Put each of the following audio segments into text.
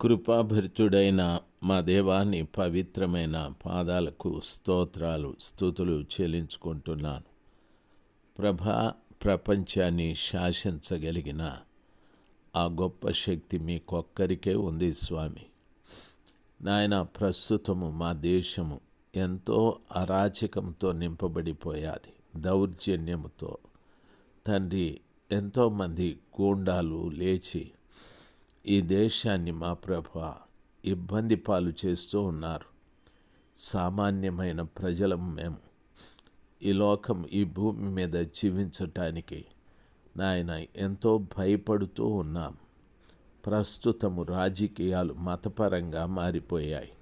కృపాభరితుడైన మా దేవాన్ని పవిత్రమైన పాదాలకు స్తోత్రాలు స్థుతులు చెల్లించుకుంటున్నాను. ప్రభా ప్రపంచాన్ని శాసించగలిగిన ఆ గొప్ప శక్తి మీకొక్కరికే ఉంది స్వామి. నాయన ప్రస్తుతము మా దేశము ఎంతో అరాచకంతో నింపబడిపోయాది. దౌర్జన్యముతో తండ్రి ఎంతోమంది గూండాలు లేచి ఈ దేశాన్ని మా ప్రభ ఇబ్బంది పాలు చేస్తూ ఉన్నారు. సామాన్యమైన ప్రజలం మేము. ఈ లోకం ఈ భూమి మీద జీవించటానికి నాయన ఎంతో భయపడుతూ ఉన్నాం. ప్రస్తుతము రాజకీయాలు మతపరంగా మారిపోయాయి.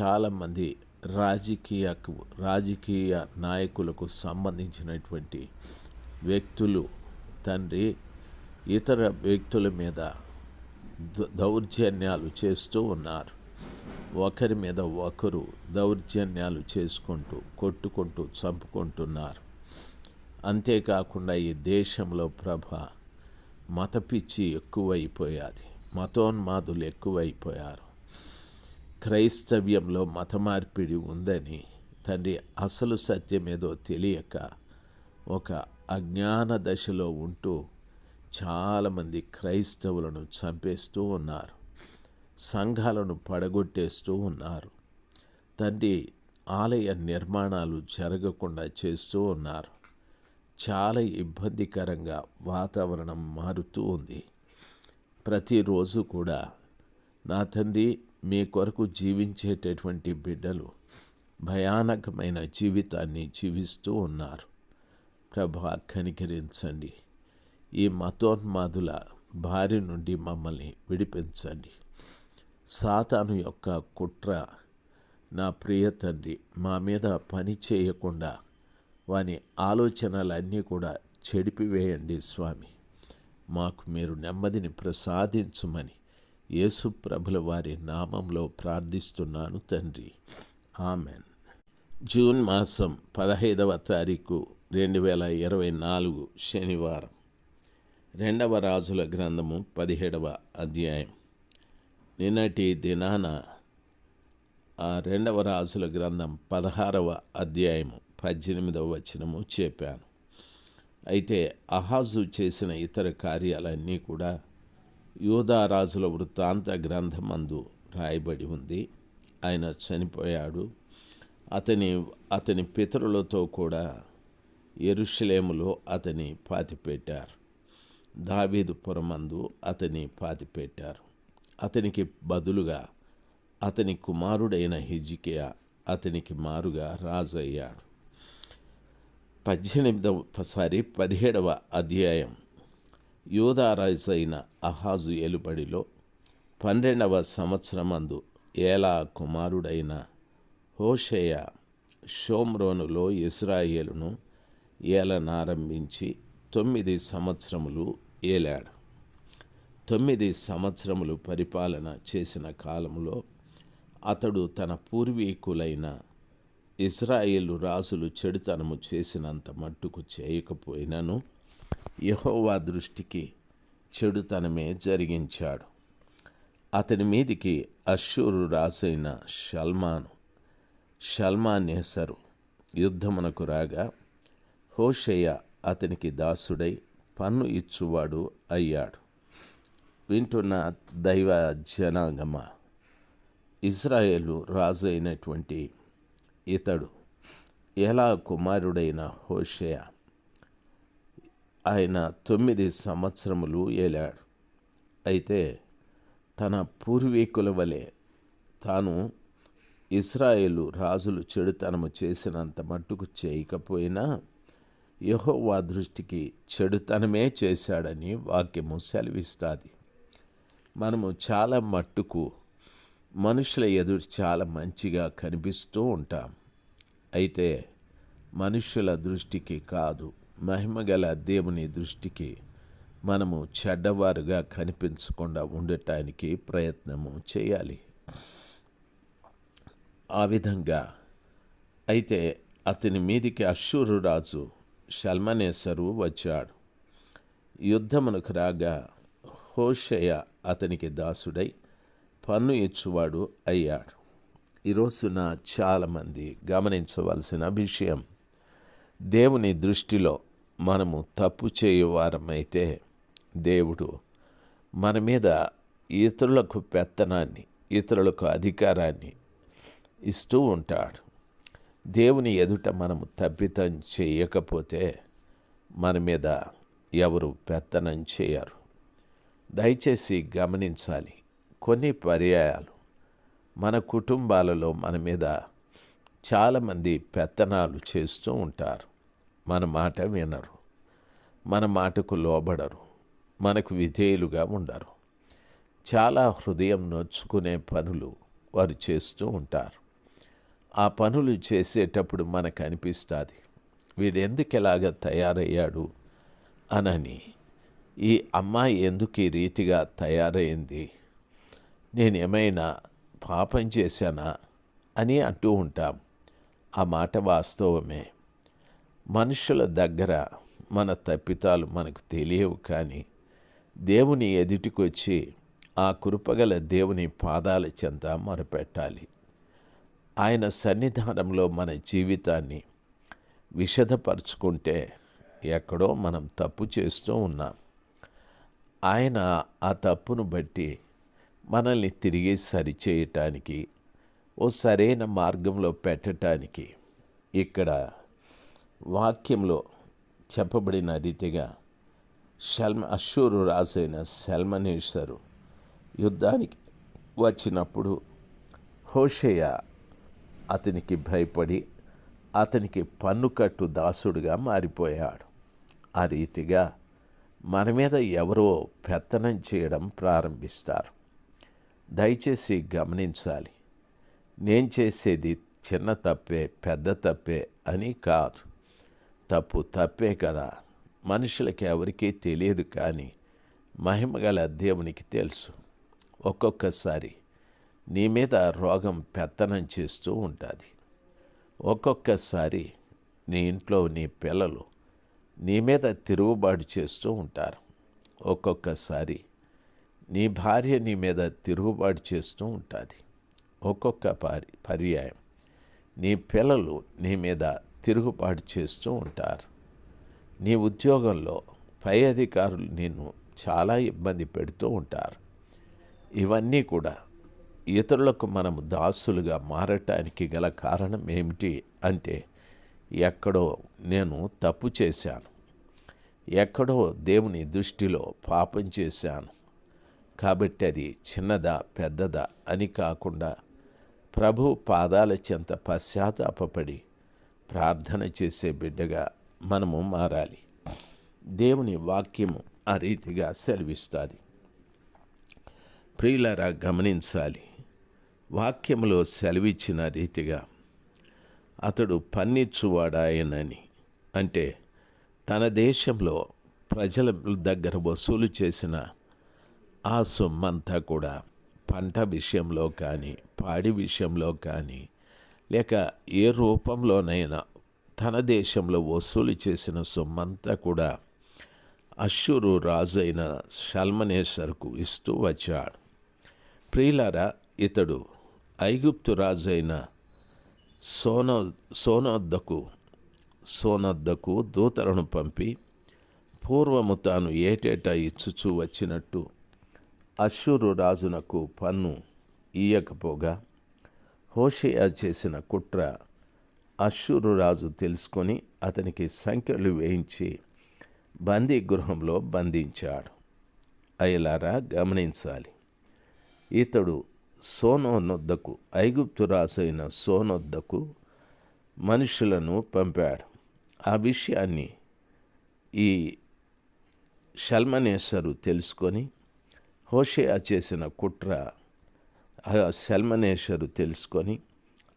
చాలామంది రాజకీయకు రాజకీయ నాయకులకు సంబంధించినటువంటి వ్యక్తులు తండ్రి ఇతర వ్యక్తుల మీద దౌర్జన్యాలు చేస్తూ ఉన్నారు. ఒకరి మీద ఒకరు దౌర్జన్యాలు చేసుకుంటూ కొట్టుకుంటూ చంపుకుంటున్నారు. అంతేకాకుండా ఈ దేశంలో ప్రభ మత పిచ్చి ఎక్కువైపోయాది. మతోన్మాదులు ఎక్కువైపోయారు. క్రైస్తవ్యంలో మత మార్పిడి ఉందని తండ్రి అసలు సత్యమేదో తెలియక ఒక అజ్ఞాన దశలో ఉంటూ చాలామంది క్రైస్తవులను చంపేస్తూ ఉన్నారు. సంఘాలను పడగొట్టేస్తూ ఉన్నారు. తండ్రి ఆలయ నిర్మాణాలు జరగకుండా చేస్తూ ఉన్నారు. చాలా ఇబ్బందికరంగా వాతావరణం మారుతూ ఉంది. ప్రతిరోజు కూడా నా తండ్రి మీ కొరకు జీవించేటటువంటి బిడ్డలు భయానకమైన జీవితాన్ని జీవిస్తూ ఉన్నారు. ప్రభా కనికరించండి. ఈ మతోన్మాదుల బారి నుండి మమ్మల్ని విడిపించండి. సాతాను యొక్క కుట్ర నా ప్రియ తండ్రి మా మీద పని చేయకుండా వాని ఆలోచనలన్నీ కూడా చెడిపివేయండి స్వామి. మాకు మీరు నెమ్మదిని ప్రసాదించుమని యేసు ప్రభుల వారి నామంలో ప్రార్థిస్తున్నాను తండ్రి. ఆమెన్. జూన్ మాసం పదహైదవ తారీఖు రెండు వేల ఇరవై నాలుగు శనివారం. రెండవ రాజుల గ్రంథము పదిహేడవ అధ్యాయం. నిన్నటి దినాన ఆ రెండవ రాజుల గ్రంథం పదహారవ అధ్యాయము పద్దెనిమిదవ వచనము చెప్పాను. అయితే అహాజు చేసిన ఇతర కార్యాలన్నీ కూడా యూదారాజుల వృత్తాంత గ్రంథమందు రాయబడి ఉంది. ఆయన చనిపోయాడు. అతని అతని పితరులతో కూడా ఎరుషలేములో అతని పాతిపెట్టారు. దావీదుపురమందు అతని పాతిపెట్టారు అతనికి బదులుగా అతని కుమారుడైన హిజికియా అతనికి మారుగా రాజు అయ్యాడు పద్దెనిమిదవ సారి పదిహేడవ అధ్యాయం. యూదారాజు అయిన అహాజు ఎలుబడిలో పన్నెండవ సంవత్సరమందు ఏలా కుమారుడైన హోషేయ షోమ్రోనులో ఇస్రాయేలును ఏలనారంభించి తొమ్మిది సంవత్సరములు ఏలాడు. తొమ్మిది సంవత్సరములు పరిపాలన చేసిన కాలంలో అతడు తన పూర్వీకులైన ఇజ్రాయేలు రాజులు చెడుతనము చేసినంత మట్టుకు చేయకపోయినను యహోవా దృష్టికి చెడుతనమే జరిగించాడు. అతని మీదికి అశ్షూరు రాజైన షల్మాను షల్మానేసరు యుద్ధమునకు రాగా హోషయ్య అతనికి దాసుడై పన్ను ఇచ్చువాడు అయ్యాడు. వింటున్న దైవ జనాగమ. ఇజ్రాయేలు రాజు అయినటువంటి ఇతడు ఎలా కుమారుడైన హోషయ. ఆయన తొమ్మిది సంవత్సరములు ఏలాడు. అయితే తన పూర్వీకుల వలె తాను ఇస్రాయేలు రాజులు చెడుతనము చేసినంత మట్టుకు చేయకపోయినా యహోవా దృష్టికి చెడుతనమే చేశాడని వాక్యము సెలవిస్తుంది. మనము చాలా మట్టుకు మనుషుల ఎదురు చాలా మంచిగా కనిపిస్తూ ఉంటాం. అయితే మనుషుల దృష్టికి కాదు మహిమగల దేవుని దృష్టికి మనము చెడ్డవారుగా కనిపించకుండా ఉండటానికి ప్రయత్నము చేయాలి. ఆ విధంగా అయితే అతని మీదికి అశ్వరురాజు రాజు షల్మనేసరు వచ్చాడు. యుద్ధమునకు రాగా హోషయ అతనికి దాసుడై పన్ను ఇచ్చువాడు అయ్యాడు. ఈరోజున చాలామంది గమనించవలసిన విషయం దేవుని దృష్టిలో మనము తప్పు చేయువారమైతే దేవుడు మన మీద ఇతరులకు పెత్తనాన్ని ఇతరులకు అధికారాన్ని ఇస్తూ ఉంటాడు. దేవుని ఎదుట మనము తప్పితం చేయకపోతే మన మీద ఎవరు పెత్తనం చేయరు. దయచేసి గమనించాలి. కొన్ని పర్యాయాలు. మన కుటుంబాలలో మన మీద చాలామంది పెత్తనాలు చేస్తూ ఉంటారు. మన మాట వినరు. మన మాటకు లోబడరు. మనకు విధేయులుగా ఉండరు. చాలా హృదయం నొచ్చుకునే పనులు వారు చేస్తూ ఉంటారు. ఆ పనులు చేసేటప్పుడు మనకు అనిపిస్తుంది వీడెందుకు ఎలాగ తయారయ్యాడు అనని. ఈ అమ్మాయి ఎందుకు ఈ రీతిగా తయారైంది? నేను ఏమైనా పాపం చేశానా? అని అంటూ ఉంటాం. ఆ మాట వాస్తవమే. మనుషుల దగ్గర మన తప్పితాలు మనకు తెలియవు కానీ దేవుని ఎదుటికొచ్చి ఆ కృపగల దేవుని పాదాల చెంత మొరపెట్టాలి. ఆయన సన్నిధానంలో మన జీవితాన్ని విషదపరుచుకుంటే ఎక్కడో మనం తప్పు చేస్తూ ఉన్నాం. ఆయన ఆ తప్పును బట్టి మనల్ని తిరిగి సరిచేయటానికి ఓ సరైన మార్గంలో పెట్టడానికి ఇక్కడ వాక్యంలో చెప్పబడిన రీతిగా శల్మ అశ్షూరు రాసైన శల్మనేశ్వరు యుద్ధానికి వచ్చినప్పుడు హోషయ్య అతనికి భయపడి అతనికి పన్నుకట్టు దాసుడుగా మారిపోయాడు. ఆ రీతిగా మన మీద ఎవరో పెత్తనం చేయడం ప్రారంభిస్తారు. దయచేసి గమనించాలి. నేను చేసేది చిన్న తప్పే పెద్ద తప్పే అని కాదు. తప్పు తప్పే కదా. మనుషులకి ఎవరికీ తెలియదు కానీ మహిమగల దేవునికి తెలుసు. ఒక్కొక్కసారి నీ మీద రోగం పెత్తనం చేస్తూ ఉంటుంది. ఒక్కొక్కసారి నీ ఇంట్లో నీ పిల్లలు నీ మీద తిరుగుబాటు చేస్తూ ఉంటారు. ఒక్కొక్కసారి నీ భార్య నీ మీద తిరుగుబాటు చేస్తూ ఉంటుంది. ఒక్కొక్క పరి పర్యాయం నీ పిల్లలు నీ మీద తిరుగుబాటు చేస్తూ ఉంటారు. నీ ఉద్యోగంలో పై అధికారులు నిన్ను చాలా ఇబ్బంది పెడుతూ ఉంటారు. ఇవన్నీ కూడా ఇతరులకు మనము దాసులుగా మారటానికి గల కారణం ఏమిటి అంటే ఎక్కడో నేను తప్పు చేశాను. ఎక్కడో దేవుని దృష్టిలో పాపం చేశాను. కాబట్టి అది చిన్నదా పెద్దదా అని కాకుండా ప్రభు పాదాల చెంత పశ్చాత్తాపడి ప్రార్థన చేసే బిడ్డగా మనము మారాలి. దేవుని వాక్యము ఆ రీతిగా సెలవిస్తుంది. ప్రియులరా గమనించాలి. వాక్యంలో సెలవిచ్చిన రీతిగా అతడు పన్నిచ్చువాడాయనని. అంటే తన దేశంలో ప్రజల దగ్గర వసూలు చేసిన ఆ సొమ్మంతా కూడా పంట విషయంలో కానీ పాడి విషయంలో కానీ లేక ఏ రూపంలోనైనా తన దేశంలో వసూలు చేసిన సొమ్మంతా కూడా అశ్వరు రాజు అయిన షల్మనేశ్వర్కు ఇస్తూ వచ్చాడు. ప్రియులారా ఇతడు ఐగుప్తు రాజు అయిన సోన సోనద్దకు సోనద్దకు దూతలను పంపి పూర్వము తాను ఏటేటా ఇచ్చుచూ వచ్చినట్టు అశ్షూరు రాజునకు పన్ను ఇయ్యకపోగా హోషియా చేసిన కుట్ర అశ్షూరు రాజు తెలుసుకొని అతనికి సంఖ్యలు వేయించి బందీ గృహంలో బంధించాడు. అయ్యలారా గమనించాలి. ఇతడు సోనోనొద్దకు ఐగుప్తు రాసైన సోనొద్దకు మనుషులను పంపాడు. ఆ విషయాన్ని ఈ షల్మనేశ్వరు తెలుసుకొని హోషేయా చేసిన కుట్ర శల్మనేశ్వరు తెలుసుకొని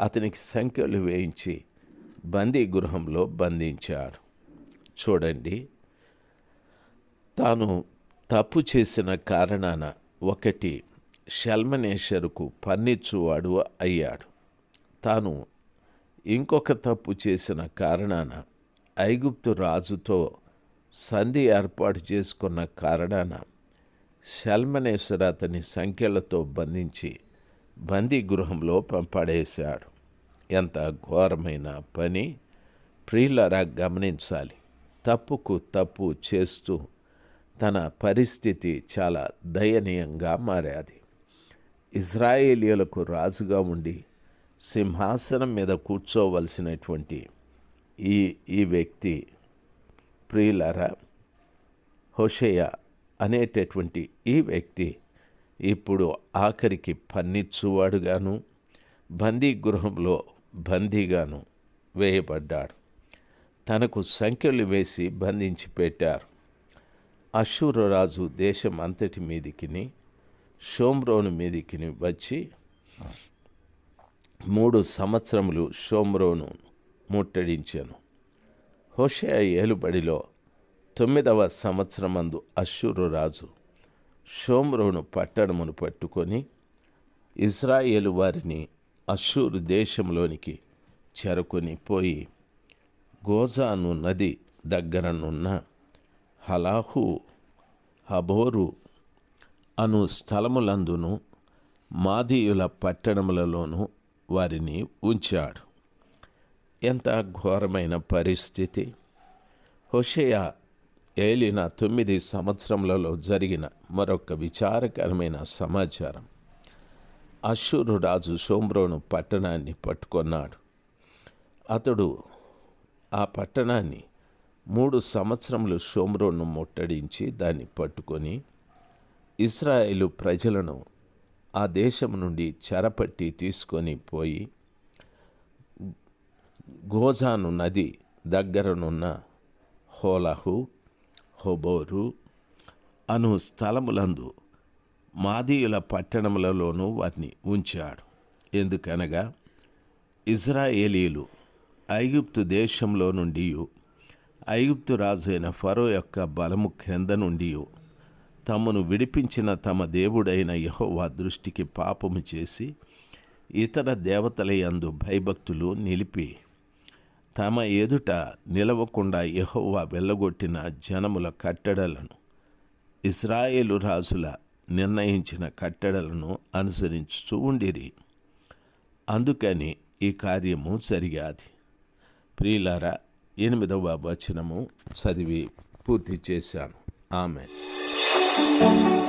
అతనికి సంఖ్యలు వేయించి బందీ గృహంలో బంధించాడు. చూడండి తాను తప్పు చేసిన కారణాన ఒకటి షల్మనేశ్వరుకు పన్నిచ్చువాడు అయ్యాడు. తాను ఇంకొక తప్పు చేసిన కారణాన ఐగుప్తు రాజుతో సంధి ఏర్పాటు చేసుకున్న కారణాన శల్మనేశ్వర అతని సంఖ్యలతో బంధించి బందీ గృహంలో పంపడేశాడు. ఎంత ఘోరమైన పని ప్రియులరా గమనించాలి. తప్పుకు తప్పు చేస్తూ తన పరిస్థితి చాలా దయనీయంగా మారాది. ఇజ్రాయేలీలకు రాజుగా ఉండి సింహాసనం మీద కూర్చోవలసినటువంటి ఈ ఈ వ్యక్తి ప్రియులరా హోషేయ అనేటటువంటి ఈ వ్యక్తి ఇప్పుడు ఆఖరికి పన్నిచ్చువాడుగాను బందీ గృహంలో బందీగాను వేయబడ్డాడు. తనకు సంఖ్యలు వేసి బంధించి పెట్టారు. అశూరరాజు దేశం అంతటి మీదికిని షోమ్రోను మీదికిని వచ్చి మూడు సంవత్సరములు షోమ్రోను ముట్టడించాను. హోషయ ఏలుబడిలో తొమ్మిదవ సంవత్సరమందు అశ్షూరు రాజు షోమ్రోను పట్టణమును పట్టుకొని ఇజ్రాయేలు వారిని అశ్షూరు దేశంలోనికి చేరుకొని పోయి గోజాను నది దగ్గరనున్న హలాహు హబోరు అను స్థలములందును మాదీయుల పట్టణములలోనూ వారిని ఉంచాడు. ఎంత ఘోరమైన పరిస్థితి! హుషయ ఏలిన తొమ్మిది సంవత్సరములలో జరిగిన మరొక విచారకరమైన సమాచారం. అశ్షూరు రాజు సోమ్రోను పట్టణాన్ని పట్టుకొన్నాడు. అతడు ఆ పట్టణాన్ని మూడు సంవత్సరములు షోమ్రోను ముట్టడించి దాన్ని పట్టుకొని ఇస్రాయేలు ప్రజలను ఆ దేశం నుండి చెరపట్టి తీసుకొని పోయి గోజాను నది దగ్గరనున్న హోలహు హోబోరు అను స్థలములందు మాదీయుల పట్టణములలోనూ వారిని ఉంచాడు. ఎందుకనగా ఇజ్రాయేలీలు ఐగుప్తు దేశంలో నుండి ఐగుప్తు రాజైన ఫరో యొక్క బలము క్రింద నుండి తమను విడిపించిన తమ దేవుడైన యహోవా దృష్టికి పాపము చేసి ఇతర దేవతల యందు భయభక్తులు నిలిపి తమ ఎదుట నిలవకుండా యహోవా వెళ్ళగొట్టిన జనముల కట్టడలను ఇస్రాయేలు రాజుల నిర్ణయించిన కట్టడలను అనుసరించుతూ ఉండిరి. అందుకని ఈ కార్యము జరిగాది. ప్రియులారా ఎనిమిదవ వచనము చదివి పూర్తి చేశాను. ఆమె thank you